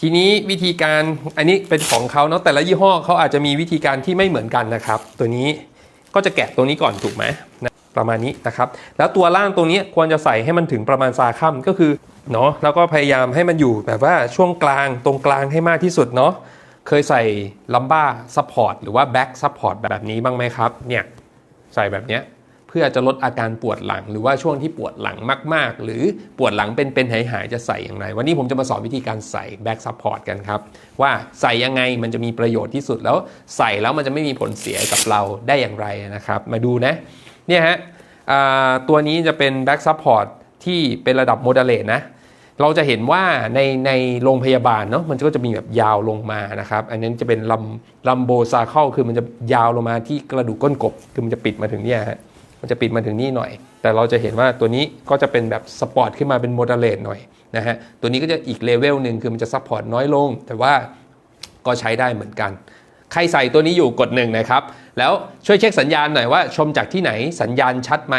ทีนี้วิธีการอันนี้เป็นของเขาเนาะแต่ละยี่ห้อเขาอาจจะมีวิธีการที่ไม่เหมือนกันนะครับ ตัวนี้ก็จะแกะตรงนี้ก่อนถูกไหมนะประมาณนี้นะครับ แล้วตัวล่างตรงนี้ควรจะใส่ให้มันถึงประมาณซาค่ำก็คือเนาะแล้วก็พยายามให้มันอยู่แบบว่าช่วงกลางตรงกลางให้มากที่สุดเนาะเคยใส่ลัมบ้าซัพพอร์ตหรือว่าแบ็กซัพพอร์ตแบบนี้บ้างไหมครับเนี่ยใส่แบบเนี้ย เพื่อจะลดอาการปวดหลัง หรือว่าช่วงที่ปวดหลังมาก ๆ หรือปวดหลังเป็นๆหายๆจะใส่อย่างไร วันนี้ผมจะมาสอนวิธีการใส่แบ็กซัพพอร์ตกันครับ ว่าใส่ยังไงมันจะมีประโยชน์ที่สุดแล้วใส่แล้วมันจะไม่มีผลเสียกับเราได้อย่างไรนะครับ มาดูนะเนี่ยฮะตัวนี้จะเป็นแบ็กซัพพอร์ตที่เป็นระดับโมเดเลตนะเราจะเห็นว่าในในโรงพยาบาลเนาะมันก็จะมีแบบยาวลงมานะครับ อันนั้นจะเป็นลำลำโบซาเคิลคือมันจะยาวลงมาที่กระดูกก้นกบ คือมันจะปิดมาถึงเนี่ยฮะ มันจะปิดมาถึงนี่หน่อย แต่เราจะเห็นว่าตัวนี้ก็จะเป็นแบบสปอร์ตขึ้นมาเป็นโมเดเลตหน่อยนะฮะตัวนี้ก็จะอีกเลเวลหนึ่งคือมันจะซัพพอร์ตน้อยลง แต่ว่าก็ใช้ได้เหมือนกัน ใครใส่ตัวนี้อยู่กดหนึ่งนะครับ แล้วช่วยเช็คสัญญาณหน่อยว่าชมจากที่ไหนสัญญาณชัดไหม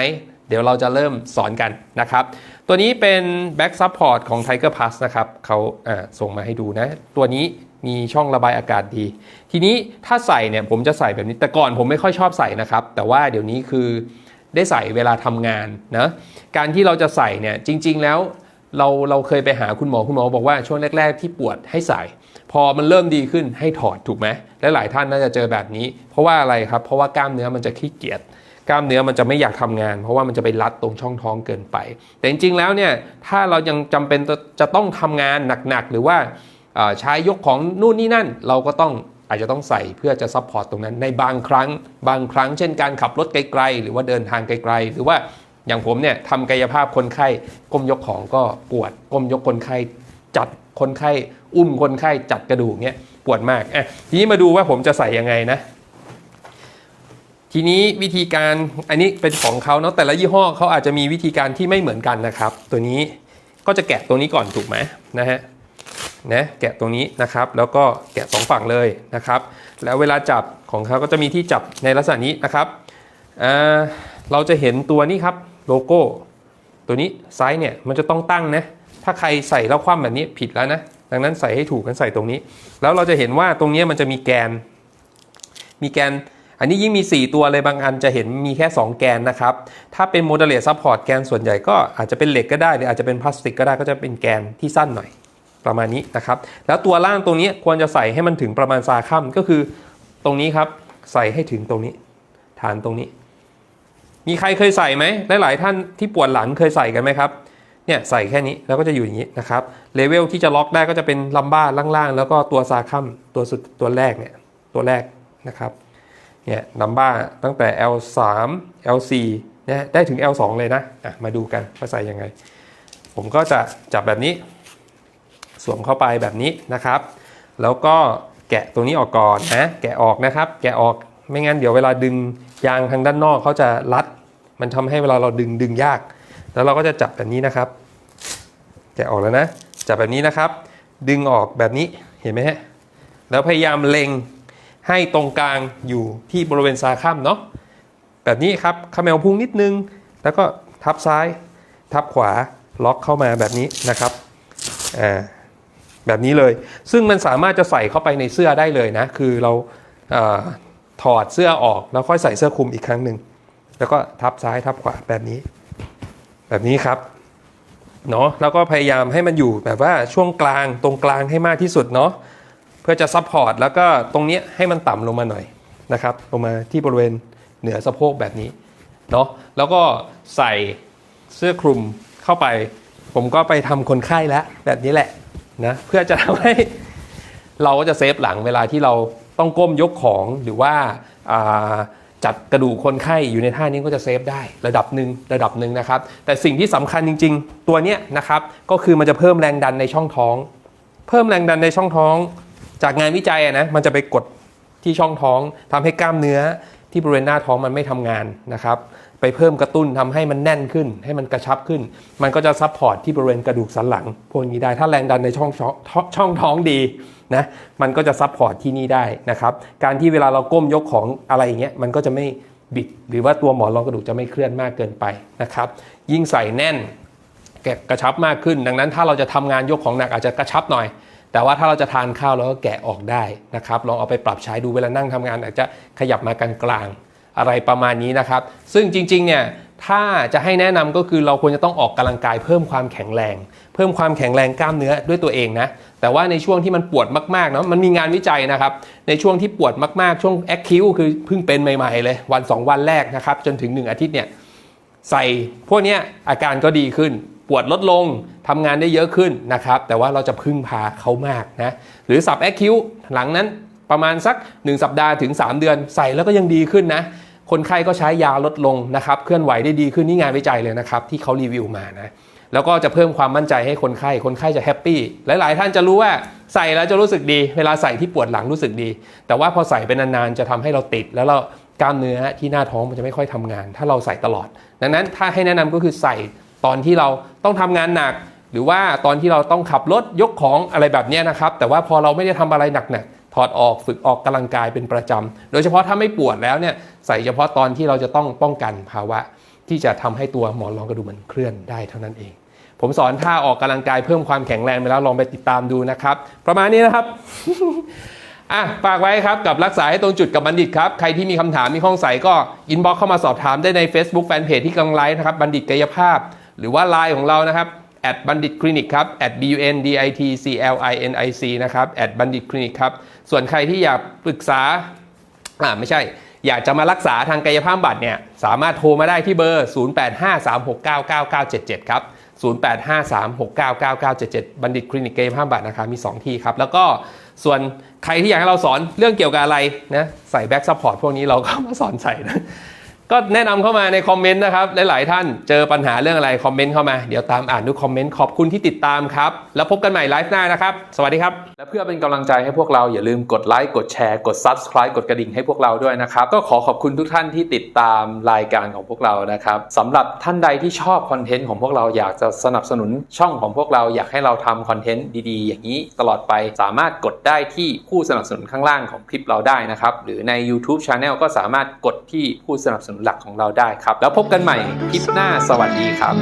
เดี๋ยวเราจะเริ่มสอนกันนะครับ ตัวนี้เป็น Back Support ของ Tiger Plus นะครับเขาอ่าส่งมาให้ดูนะ ตัวนี้มีช่องระบายอากาศดี ทีนี้ถ้าใส่เนี่ยผมจะใส่แบบนี้แต่ก่อนผมไม่ค่อยชอบใส่นะครับ แต่ว่าเดี๋ยวนี้คือ ได้ใส่เวลาทำงานนะการที่เราจะใส่เนี่ยจริง ๆ แล้วเราเราเคยไปหาคุณหมอคุณหมอบอกว่าช่วงแรก ๆ ที่ปวดให้ใส่ พอมันเริ่มดีขึ้นให้ถอดถูกไหมและหลายท่านน่าจะเจอแบบนี้ เพราะว่าอะไรครับเพราะว่ากล้ามเนื้อมันจะขี้เกียจกล้ามเนื้อมันจะไม่อยากทำงาน เพราะว่ามันจะไปรัดตรงช่องท้องเกินไป แต่จริงๆแล้วเนี่ยถ้าเรายังจำเป็นจะต้องทำงานหนักๆหรือว่าใช้ยกของนู่นนี่นั่นเราก็ต้อง อาจจะต้องใส่เพื่อจะซัพพอร์ตตรงนั้นในบางครั้ง บางครั้งเช่นการขับรถไกลๆ หรือว่าเดินทางไกลๆ หรือว่าอย่างผมเนี่ยทำกายภาพคนไข้ก้มยกของก็ปวดก้มยกคนไข้จัดคนไข้ อุ้มคนไข้จัดกระดูกเนี่ยปวดมากอะทีนี้มาดูว่าผมจะใส่ยังไงนะ ทีนี้วิธีการอันนี้เป็นของเขาเนาะแต่ละยี่ห้อเขาอาจจะมีวิธีการที่ไม่เหมือนกันนะครับ ตัวนี้ก็จะแกะตรงนี้ก่อนถูกไหมนะฮะ นะแกะตรงนี้นะครับ แล้วก็แกะสองฝั่งเลยนะครับ แล้วเวลาจับของเขาก็จะมีที่จับในลักษณะนี้นะครับอ่าเราจะเห็นตัวนี้ครับโลโก้ ตัวนี้ไซส์เนี่ยมันจะต้องตั้งนะถ้าใครใส่แล้วคว่ำแบบนี้ผิดแล้วนะดังนั้นใส่ให้ถูกกันใส่ตรงนี้ แล้วเราจะเห็นว่าตรงนี้มันจะมีแกน มีแกน อันนี้ยิ่งมี 4 ตัวเลยบางอันจะเห็นมีแค่ 2 แกนนะครับ ถ้าเป็นโมเดลเลตซัพพอร์ตแกนส่วนใหญ่ก็อาจจะเป็นเหล็กก็ได้ หรืออาจจะเป็นพลาสติกก็ได้ก็จะเป็นแกนที่สั้นหน่อย ประมาณนี้นะครับ แล้วตัวล่างตรงนี้ควรจะใส่ให้มันถึงประมาณซาค่ำก็คือตรงนี้ครับ ใส่ให้ถึงตรงนี้ ฐานตรงนี้ มีใครเคยใส่ไหมหลาย ๆ ท่านที่ปวดหลังเคยใส่กันไหมครับเนี่ยใส่แค่นี้แล้วก็จะอยู่อย่างนี้นะครับเลเวลที่จะล็อกได้ก็จะเป็นลัมบ้าล่างๆ แล้วก็ตัวซาคัมตัวสุดตัวแรกเนี่ยตัวแรกนะครับเนี่ยลัมบ้าตั้งแต่ L3 L4 เนี่ยได้ถึง L2 เลยนะอะมาดูกันว่าใส่ยังไง ผมก็จะจับแบบนี้ สวมเข้าไปแบบนี้นะครับ แล้วก็แกะตรงนี้ออกก่อนนะแกะออกนะครับ แกะออกไม่งั้นเดี๋ยวเวลาดึงยางทางด้านนอกเขาจะรัด มันทำให้เวลาเราดึงดึงยาก แล้วเราก็จะจับแบบนี้นะครับ แกะออกแล้วนะ จับแบบนี้นะครับ ดึงออกแบบนี้เห็นไหมฮะแล้วพยายามเล็งให้ตรงกลางอยู่ที่บริเวณซาค่ำเนาะแบบนี้ครับคาเมลพุ่งนิดนึง แล้วก็ทับซ้าย ทับขวาล็อกเข้ามาแบบนี้นะครับอ่า แบบนี้เลย ซึ่งมันสามารถจะใส่เข้าไปในเสื้อได้เลยนะ คือเราอถอดเสื้อออกแล้วค่อยใส่เสื้อคลุมอีกครั้งหนึ่งแล้วก็ทับซ้ายทับขวาแบบนี้ แบบนี้ครับเนาะแล้วก็พยายามให้มันอยู่แบบว่าช่วงกลางตรงกลางให้มากที่สุดเนาะเพื่อจะซัพพอร์ตแล้วก็ตรงนี้ให้มันต่ำลงมาหน่อยนะครับ ลงมาที่บริเวณเหนือสะโพกแบบนี้เนาะแล้วก็ใส่เสื้อคลุมเข้าไป ผมก็ไปทำคนไข้แล้วแบบนี้แหละ นะเพื่อจะทำให้เราก็จะเซฟหลังเวลาที่เราต้องก้มยกของหรือว่าาจัดกระดูกคนไข้อยู่ในท่านี้ก็จะเซฟได้ระดับหนึ่งระดับหนึ่งนะครับ แต่สิ่งที่สำคัญจริง ๆ ตัวเนี้ยนะครับก็คือมันจะเพิ่มแรงดันในช่องท้อง เพิ่มแรงดันในช่องท้อง จากงานวิจัยนะมันจะไปกดที่ช่องท้องทำให้กล้ามเนื้อที่บริเวณหน้าท้องมันไม่ทำงานนะครับ ไปเพิ่มกระตุ้นทำให้มันแน่นขึ้น ให้มันกระชับขึ้น มันก็จะซับพอร์ตที่บริเวณกระดูกสันหลังพวกนี้ได้ถ้าแรงดันในช่องช่องช่องท้องดีนะมันก็จะซับพอร์ตที่นี่ได้นะครับการที่เวลาเราก้มยกของอะไรอย่างเงี้ยมันก็จะไม่บิด หรือว่าตัวหมอนรองกระดูกจะไม่เคลื่อนมากเกินไปนะครับยิ่งใส่แน่นแกะกระชับมากขึ้น ดังนั้นถ้าเราจะทำงานยกของหนักอาจจะกระชับหน่อยแต่ว่าถ้าเราจะทานข้าวเราก็แกะออกได้นะครับ ลองเอาไปปรับใช้ดูเวลานั่งทำงานอาจจะขยับมากลางๆ อะไรประมาณนี้นะครับ ซึ่งจริงๆเนี่ยถ้าจะให้แนะนำก็คือเราควรจะต้องออกกำลังกายเพิ่มความแข็งแรง เพิ่มความแข็งแรงกล้ามเนื้อด้วยตัวเองนะแต่ว่าในช่วงที่มันปวดมากๆเนาะมันมีงานวิจัยนะครับในช่วงที่ปวดมากๆช่วงแอคคิวคือเพิ่งเป็นใหม่ๆเลยวัน 2 วันแรกนะครับจนถึง 1 อาทิตย์เนี่ยใส่พวกนี้อาการก็ดีขึ้น ปวดลดลงทำงานได้เยอะขึ้นนะครับแต่ว่าเราจะพึ่งพาเขามากนะหรือสับแอคคิวหลังนั้นประมาณสัก 1 สัปดาห์ถึง 3 เดือนใส่แล้วก็ยังดีขึ้นนะ คนไข้ก็ใช้ยาลดลงนะครับ เคลื่อนไหวได้ดีขึ้นนี่งานวิจัยเลยนะครับ ที่เขารีวิวมานะ แล้วก็จะเพิ่มความมั่นใจให้คนไข้ คนไข้จะแฮปปี้ หลายๆ ท่านจะรู้ว่าใส่แล้วจะรู้สึกดี เวลาใส่ที่ปวดหลังรู้สึกดี แต่ว่าพอใส่เป็นนานๆ จะทำให้เราติด แล้วเรากล้ามเนื้อที่หน้าท้องมันจะไม่ค่อยทำงาน ถ้าเราใส่ตลอด ดังนั้นถ้าให้แนะนำก็คือใส่ตอนที่เราต้องทำงานหนัก หรือว่าตอนที่เราต้องขับรถยกของอะไรแบบนี้นะครับ แต่ว่าพอเราไม่ได้ทำอะไรหนักๆ อดออกฝึกออกกำลังกายเป็นประจำโดยเฉพาะถ้าไม่ปวดแล้วเนี่ยใส่เฉพาะตอนที่เราจะต้องป้องกันภาวะ ที่จะทำให้ตัวหมอนรองกระดูกมันเคลื่อนได้เท่านั้นเอง ผมสอนท่าออกกำลังกายเพิ่มความแข็งแรงไปแล้วลองไปติดตามดูนะครับ ประมาณนี้นะครับอะฝากไว้ครับกับรักษาให้ตรงจุดกับบัณฑิตครับ ใครที่มีคำถามมีข้องใสก็อินบ็อกเข้ามาสอบถามได้ใน Facebook Fanpage ที่กำลังไลฟ์นะครับบัณฑิตกายภาพ หรือว่า Line ของเรานะครับ at บัณฑิตคลินิกครับ at b u n d i t c l i n i c นะครับ at บัณฑิตคลินิกครับ ส่วนใครที่อยากปรึกษาอ่าไม่ใช่ อยากจะมารักษาทางกายภาพบำบัดเนี่ย สามารถโทรมาได้ที่เบอร์ 0853699977 ครับ 0853699977 บัณฑิตคลินิกกายภาพบำบัดนะครับ มี 2 ที่ครับ แล้วก็ส่วนใครที่อยากให้เราสอนเรื่องเกี่ยวกับอะไรนะ ใส่แบ็กซัพพอร์ตพวกนี้เราก็มาสอนใส่นะ ก็แนะนำเข้ามาในคอมเมนต์นะครับหลายๆท่านเจอปัญหาเรื่องอะไรคอมเมนต์เข้ามาเดี๋ยวตามอ่านทุกคอมเมนต์ขอบคุณที่ติดตามครับ แล้วพบกันใหม่ไลฟ์หน้านะครับ สวัสดีครับ และเพื่อเป็นกำลังใจให้พวกเราอย่าลืมกดไลค์กดแชร์กด Subscribe กดกระดิ่งให้พวกเราด้วยนะครับ ก็ขอขอบคุณทุกท่านที่ติดตามรายการของพวกเรานะครับสำหรับท่านใดที่ชอบคอนเทนต์ของพวกเราอยากจะสนับสนุนช่องของพวกเราอยากให้เราทำคอนเทนต์ดีๆ อย่างนี้ตลอดไปสามารถกดได้ที่ผู้สนับสนุนข้างล่างของคลิปเราได้นะครับหรือใน YouTube Channel ก็สามารถกดที่ผู้สนับสนุนหลักของเราได้ครับ แล้วพบกันใหม่คลิปหน้าสวัสดีครับ